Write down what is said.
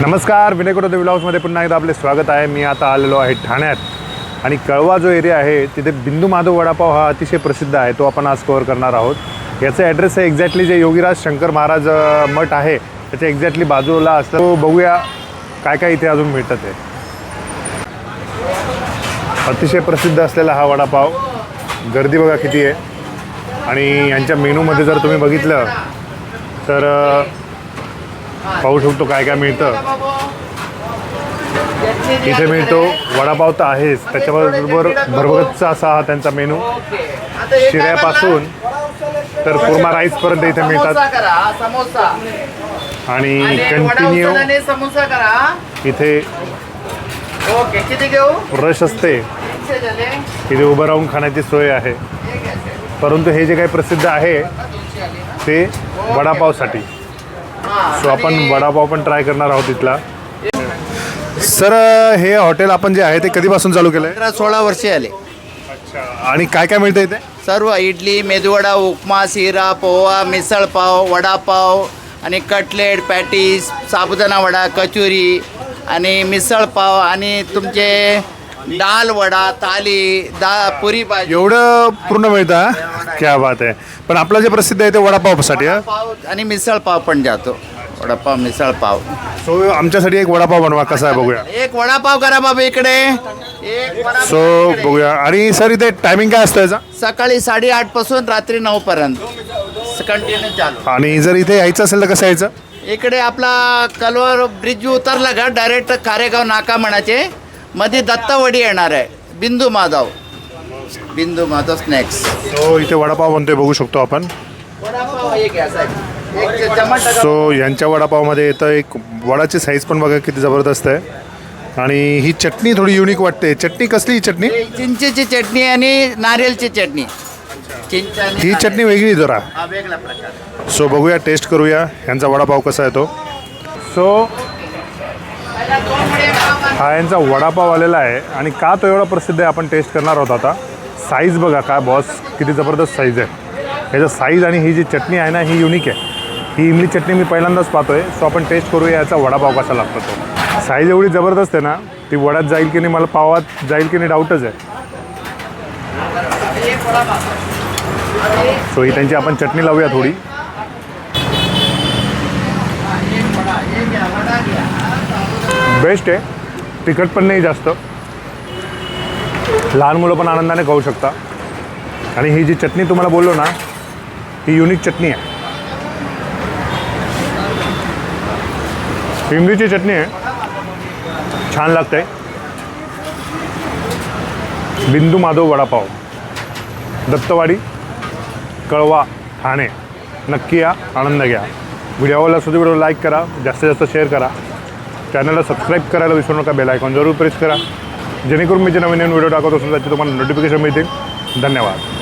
नमस्कार विनय कोटोदे ब्लॉग्समध्ये पुन्हा एकदा आपले स्वागत आहे. मी आता आलेलो आहे ठाण्यात. आणि कळवा जो एरिया आहे तिथे बिंदू माधव वडापाव हा अतिशय प्रसिद्ध आहे. तो आपण आज कवर करणार आहोत. याचं ॲड्रेस आहे एक्झॅक्टली जे योगीराज शंकर महाराज मठ आहे. त्याच्या एक्झॅक्टली बाजूला असतं. तो बघूया काय काय इथे अजून मिळतं ते. अतिशय प्रसिद्ध असलेला हा वडापाव. गर्दी बघा किती आहे. आणि यांच्या मेनूमध्ये जर तुम्ही बघितलं तर पाहू शकतो काय काय मिळतं. इथे मिळतो वडापाव तर आहेच. त्याच्याबरोबर भरभरचा असा हा त्यांचा मेनू. शिऱ्यापासून तर कुर्मा राईसपर्यंत इथे मिळतात. आणि कंटिन्यू समोसा करा इथे रश असते. इथे उभं राहून खाण्याची सोय आहे. परंतु हे जे काही प्रसिद्ध आहे ते वडापावसाठी. सो आपण वडापाव पण ट्राय करणार आहोत इथला. सर हे हॉटेल आपण जे आहे ते कधीपासून चालू केलं आहे पंधरा सोळा वर्षे आले. आणि काय काय मिळतं इथे? सर्व इडली मेदूवडा उपमा शिरा पोहा मिसळपाव वडापाव आणि कटलेट पॅटीस साबुदाणा वडा कचोरी आणि मिसळपाव आणि तुमचे दाल वडा थाली दा पुरी भाजी. एवढं पूर्ण मिळतं हा? क्या बात आहे. पण आपलं जे प्रसिद्ध आहे ते वडापावसाठी हा? पाव आणि मिसळपाव पण जातो. वडापाव मिसळपाव. सो आमच्यासाठी एक वडापाव बनवा कसा आहे बघूया. एक वडापाव करा बाबा इकडे. एक वडापाव सो इकडे. बघूया. आणि सर इथे टायमिंग काय असतं याचा? सकाळी साडेआठपासून रात्री नऊ पर्यंत. कंटिन्यू चालू. आणि जर इथे यायचं असेल तर कसं यायचं? इकडे आपला कलवर ब्रिज उतरला का? डायरेक्ट कारेगाव नाका म्हणाचे मध्ये दत्तवडी येणार आहे. बिंदू माधव. बिंदू माधव स्नॅक्स सो इथे वडापाव बनतोय बघू शकतो आपण. वडापाव एक घ्या साहेब. एक चमच टाका. सो यांच्या वडापावमध्ये येतं एक वडाची साईज पण बघा किती जबरदस्त आहे. आणि ही चटणी थोडी युनिक वाटते. चटणी कसली ही चटणी? हे चिंचेची चटणी आणि नारियलची चटणी. चिंच आणि ही चटणी वेगळी जरा. हा वेगळा प्रकार. सो बघूया टेस्ट करूया. यांचा वडापाव कसा आहे तो सो पहिला दोन वडे करा. हा यांचा वडापाव आलेला आहे. आणि का तो एवढा प्रसिद्ध आहे आपण टेस्ट करणार आहोत आता? साईज बघा काय बॉस किती जबरदस्त साईज आहे. याचं साईज आणि ही जी चटणी आहे ना ही युनिक आहे. ही इमली चटणी मी पहिल्यांदाच पाहतोय. सो आपण टेस्ट करूया याचा वडापाव कसा लागतो तो. साईज एवढी जबरदस्त आहे ना ती वड्यात जाईल की नाही मला पावात जाईल की नाही डाऊटच आहे. सो ही त्यांची आपण चटणी लावूया थोडी. बेस्ट आहे. तिखट पण नाही जास्त. लहान मुलं पण आनंदाने खाऊ शकता. आणि ही जी चटणी तुम्हाला बोललो ना ही युनिक चटणी आहे. इमलीची चटणी आहे. छान लागते बिंदू माधव वडापाव. दत्तवाडी कळवा ठाणे. नक्की या आनंद घ्या. व्हिडिओला सुद्धा व्हिडिओ लाईक करा. जास्तीत जास्त शेअर करा. चॅनलला सबस्क्राईब करायला विसरू नका बेल आयकॉन जरूर प्रेस करा. जेणेकरून मी जे नवीन नवीन व्हिडिओ टाकत असून त्याची तुम्हाला नोटिफिकेशन मिळतील. धन्यवाद.